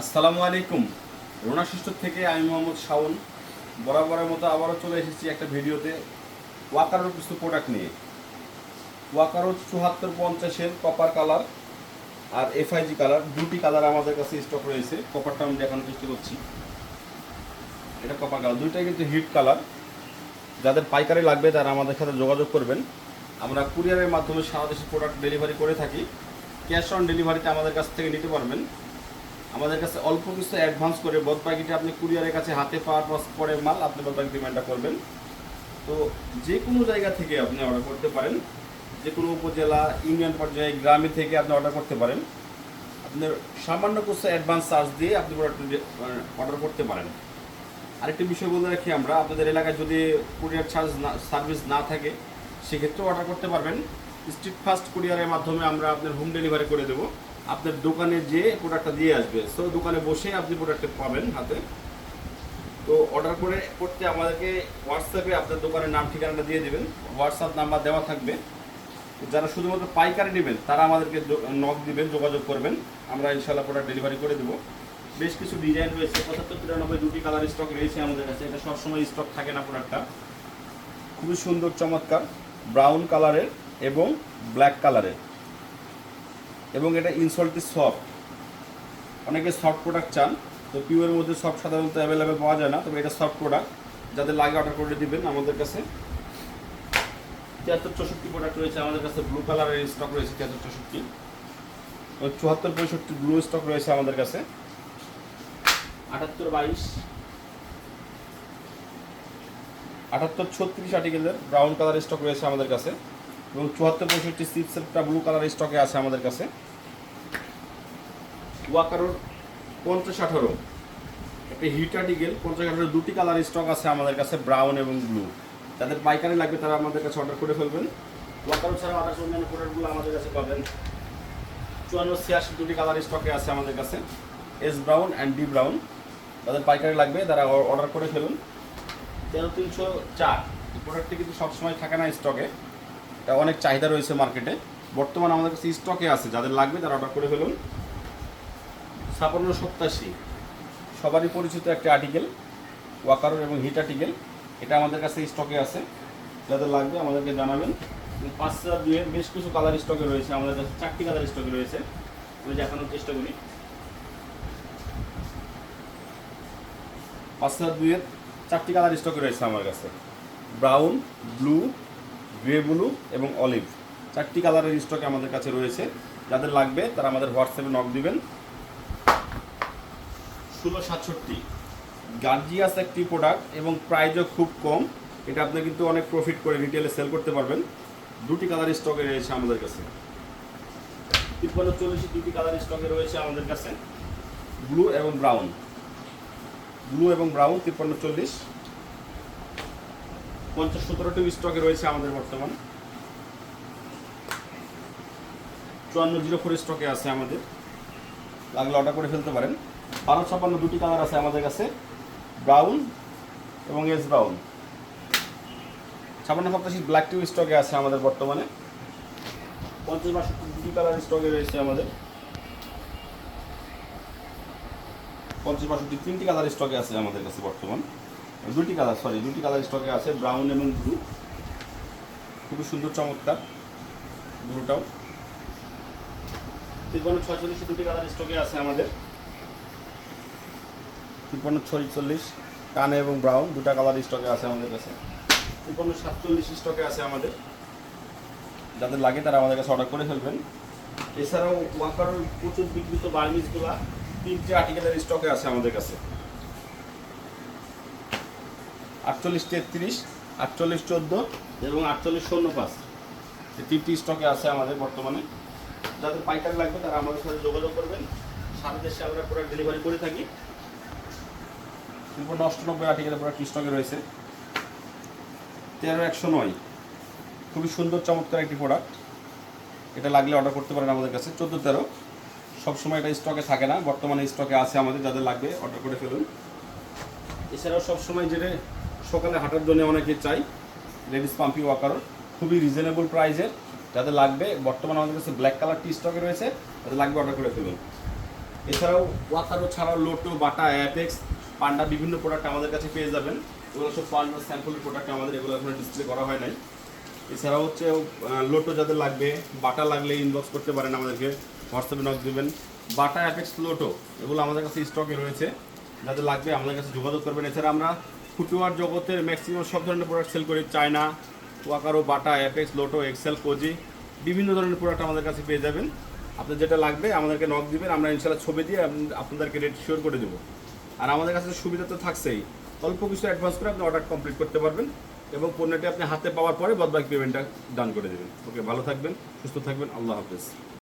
আসসালামু আলাইকুম। রোনা শিষ্টর থেকে আমি মোহাম্মদ শাওন। বরাবরের মতো আবারও চলে এসেছি একটা ভিডিওতে ওয়াকারোর কিছু প্রোডাক্ট নিয়ে। ওয়াকারো চুহাত্তর পঞ্চাশের কপার কালার আর এফআইজি কালার দুটি কালার আমাদের কাছে স্টক রয়েছে। কপারটা আমি দেখানোর চেষ্টা করছি। এটা কপার কালার দুইটাই কিন্তু হিট কালার যাদের পাইকারি লাগবে তারা আমাদের সাথে যোগাযোগ করবেন। আমরা কুরিয়ারের মাধ্যমে সারা দেশে প্রোডাক্ট ডেলিভারি করে থাকি। ক্যাশ অন ডেলিভারিতে আমাদের কাছ থেকে নিতে পারবেন। আমাদের কাছে অল্প কিছু অ্যাডভান্স করে বদ প্যাকেটে আপনি কুরিয়ারের কাছে হাতে পাওয়ার পর মাল আপনি বদ প্যাকেট পেমেন্টটা করবেন। তো যে কোনো জায়গা থেকে আপনি অর্ডার করতে পারেন। যে কোনো উপজেলা ইউনিয়ন পর্যায়ে, গ্রামে থেকে আপনি অর্ডার করতে পারেন। আপনার সামান্য কিছু অ্যাডভান্স চার্জ দিয়ে আপনি অর্ডার করতে পারেন। আরেকটি বিষয় বলে রাখি আমরা, আপনাদের এলাকায় যদি কুরিয়ার চার্জ না সার্ভিস না থাকে, সেক্ষেত্রেও অর্ডার করতে পারবেন। স্ট্রিট ফাস্ট কুরিয়ারের মাধ্যমে আমরা আপনার হোম ডেলিভারি করে দেবো। আপনার দোকানে যে প্রোডাক্টটা দিয়ে আসবে। সো দোকানে বসে আপনি প্রোডাক্টটা পাবেন হাতে। তো অর্ডার করে করতে আমাদেরকে হোয়াটসঅ্যাপে আপনার দোকানের নাম, ঠিকানাটা দিয়ে দেবেন। হোয়াটসঅ্যাপ নাম্বার দেওয়া থাকবে। যারা শুধুমাত্র পাইকারি নেবেন, তারা আমাদেরকে নক দিবেন, যোগাযোগ করবেন। আমরা ইনশাল্লাহ প্রোডাক্ট ডেলিভারি করে দেবো। বেশ কিছু ডিজাইন রয়েছে। পঁচাত্তর, তিরানব্বই দুটি কালার স্টক রয়েছে আমাদের কাছে। এটা সবসময় স্টক থাকে না প্রোডাক্টটা খুবই সুন্দর, চমৎকার। ব্রাউন কালারের এবং ব্ল্যাক কালারের এবং এটা ইনসল্টি সফট অনেকে সফট প্রোডাক্ট চান, তো পিওর মধ্যে সফট সাধারণত অ্যাভেলেবেল পাওয়া যায় না, তবে এটা সফট প্রোডাক্ট যাদের লাগে অর্ডার করে দিবেন আমাদের কাছে। তিয়াত্তর চৌষট্টি প্রোডাক্ট রয়েছে আমাদের কাছে ব্লু কালারের স্টক রয়েছে তিয়াত্তর চৌষট্টি। চুয়াত্তর পঁয়ষট্টি ব্লু স্টক রয়েছে আমাদের কাছে। আটাত্তর বাইশ। আটাত্তর ছত্রিশ আর্টিকেলের ব্রাউন কালার স্টক রয়েছে আমাদের কাছে। এবং চুয়াত্তর পঁয়ষট্টি সিপসেটটা ব্লু কালার স্টকে আছে আমাদের কাছে। ওয়াকারোর পঞ্চাশ আঠারো। একটা হিট আর্টিকেল পঞ্চাশ আঠারো দুটি কালার স্টক আছে আমাদের কাছে ব্রাউন এবং ব্লু যাদের পাইকারি লাগবে তারা আমাদের কাছে অর্ডার করে ফেলবেন। ওয়াকারো ছাড়া আঠাশ অন্যান্য প্রোডাক্টগুলো আমাদের কাছে পাবেন। চুয়ান্ন ছিয়াশি দুটি কালার স্টকে আছে আমাদের কাছে। S brown and D brown তাদের পাইকারি লাগবে তারা অর্ডার করে ফেলুন। তেরো তিনশো চার। প্রোডাক্টটি কিন্তু সবসময় থাকে না স্টকে অনেক চাহিদা রয়েছে মার্কেটে। বর্তমানে আমাদের কাছে স্টকে আছে, যাদের লাগবে তারা অর্ডার করে ফেলুন। ছাপান্ন সপ্তাশি সবারই পরিচিত একটা আর্টিকেল ওয়াকারোর এবং হিট আর্টিকেল এটা আমাদের কাছে স্টকে আছে। যাদের লাগবে আমাদেরকে জানাবেন। পাঁচ হাজার দুইয়ের বেশ কিছু কালার স্টকে রয়েছে, আমাদের কাছে চারটি কালার স্টকে রয়েছে। আমি দেখানোর চেষ্টা করি। পাঁচ হাজার দুইয়ের চারটি কালার স্টকে রয়েছে আমার কাছে। ব্রাউন, ব্লু গ্রে ব্লু এবং অলিভ। চারটি কালারের স্টকে আমাদের কাছে রয়েছে। যাদের লাগবে তারা আমাদের হোয়াটসঅ্যাপে নক দিবেন। ষোলো সাতষট্টি। গার্জিয়াস একটি প্রোডাক্ট এবং প্রাইজও খুব কম। এটা আপনি কিন্তু অনেক প্রফিট করে রিটেলে সেল করতে পারবেন। দুটি কালার স্টকে রয়েছে আমাদের কাছে। তিপ্পান্ন চল্লিশ দুটি কালার স্টকে রয়েছে আমাদের কাছে। ব্লু এবং ব্রাউন। ব্লু এবং ব্রাউন, তিপ্পান্ন চল্লিশ। পঞ্চাশ সতেরোটি স্টকে রয়েছে আমাদের বর্তমান। চুয়ান্ন জিরো ফোর স্টকে আছে আমাদের। লাগলে অর্ডার করে ফেলতে পারেন। বারো ছাপান্ন দুটি কালার আছে আমাদের কাছে। ব্রাউন এবং এস ব্রাউন ছাপান্ন সপ্তাশি ব্ল্যাক টিউ স্টকে আছে আমাদের বর্তমানে। পঞ্চাশ বাষট্টি দুটি কালার স্টকে রয়েছে আমাদের। পঞ্চাশ বাষট্টি তিনটি কালার স্টকে আছে আমাদের কাছে বর্তমান। দুটি কালার সরি দুটি কালার স্টকে আছে ব্রাউন এবং ব্লু খুবই সুন্দর, চমৎকার ব্লুটাও তিপ্পান্ন, ছয়চল্লিশ দুটি কালার স্টকে আছে আমাদের। তিপ্পান্ন, ছয়চল্লিশ, কানে এবং ব্রাউন দুটা কালার স্টকে আছে আমাদের কাছে। তিপ্পান্ন, সাতচল্লিশ স্টকে আছে আমাদের। যাদের লাগে তারা আমাদের কাছে অর্ডার করে ফেলবেন। এছাড়াও ওয়াকার প্রচুর বিক্রিত বার্মিজগুলা তিনটে আর্টিকেলের স্টকে আছে আমাদের কাছে। আটচল্লিশ তেত্রিশ, আটচল্লিশ চোদ্দ এবং আটচল্লিশ শূন্য পাঁচ। এই তিনটি স্টকে আছে আমাদের বর্তমানে। যাদের পাইকারি লাগবে তারা আমাদের সাথে যোগাযোগ করবেন। সারা দেশে আমরা প্রোডাক্ট ডেলিভারি করে থাকি। সম্পূর্ণ অষ্টানব্বই আর্টিকেলের প্রোডাক্ট স্টকে রয়েছে। তেরো একশো নয়। খুবই সুন্দর, চমৎকার একটি প্রোডাক্ট এটা লাগলে অর্ডার করতে পারেন আমাদের কাছে। চোদ্দ তেরো। সবসময় এটা স্টকে থাকে না। বর্তমানে স্টকে আছে আমাদের। যাদের লাগবে অর্ডার করে ফেলুন। এছাড়াও সবসময় যেটা সকালে হাঁটার জন্য অনেকে চাই। লেডিস পাম্পি ওয়াকারও। খুবই রিজনেবল প্রাইসের যাদের লাগবে, বর্তমানে আমাদের কাছে ব্ল্যাক কালারটি স্টকে রয়েছে যাদের লাগবে অর্ডার করে ফেলুন। এছাড়াও ওয়াকারো ছাড়াও লোটো বাটা অ্যাপেক্স পান্ডা বিভিন্ন প্রোডাক্ট আমাদের কাছে পেয়ে যাবেন। এগুলো সব পান্ডা স্যাম্পলের প্রোডাক্ট আমাদের এগুলো এখন ডিসপ্লে করা হয় নাই। এছাড়াও হচ্ছে লোটো যাদের লাগবে বাটা লাগলে ইনবক্স করতে পারেন আমাদেরকে। হোয়াটসঅ্যাপে নক দেবেন। বাটা অ্যাপেক্স লোটো এগুলো আমাদের কাছে স্টকে রয়েছে। যাদের লাগবে আমাদের কাছে যোগাযোগ করবেন। এছাড়া আমরা ফুটওয়ার জগতের ম্যাক্সিমাম সব ধরনের প্রোডাক্ট সেল করি, China, Walkaroo, Bata Apex Lotto Excel cosy বিভিন্ন ধরনের প্রোডাক্ট আমাদের কাছে পেয়ে যাবেন। আপনার যেটা লাগবে আমাদেরকে নক দিবেন, আমরা ইনশাল্লাহ ছবি দিয়ে আপনাদেরকে রেট শিওর করে দেবো। আর আমাদের কাছে সুবিধা তো থাকছেই। অল্প কিছু অ্যাডভান্স করে আপনি অর্ডার কমপ্লিট করতে পারবেন এবং পণ্যটি আপনি হাতে পাওয়ার পরে বদবাকি পেমেন্টটা ডান করে দেবেন। ওকে ভালো থাকবেন, সুস্থ থাকবেন, আল্লাহ হাফেজ।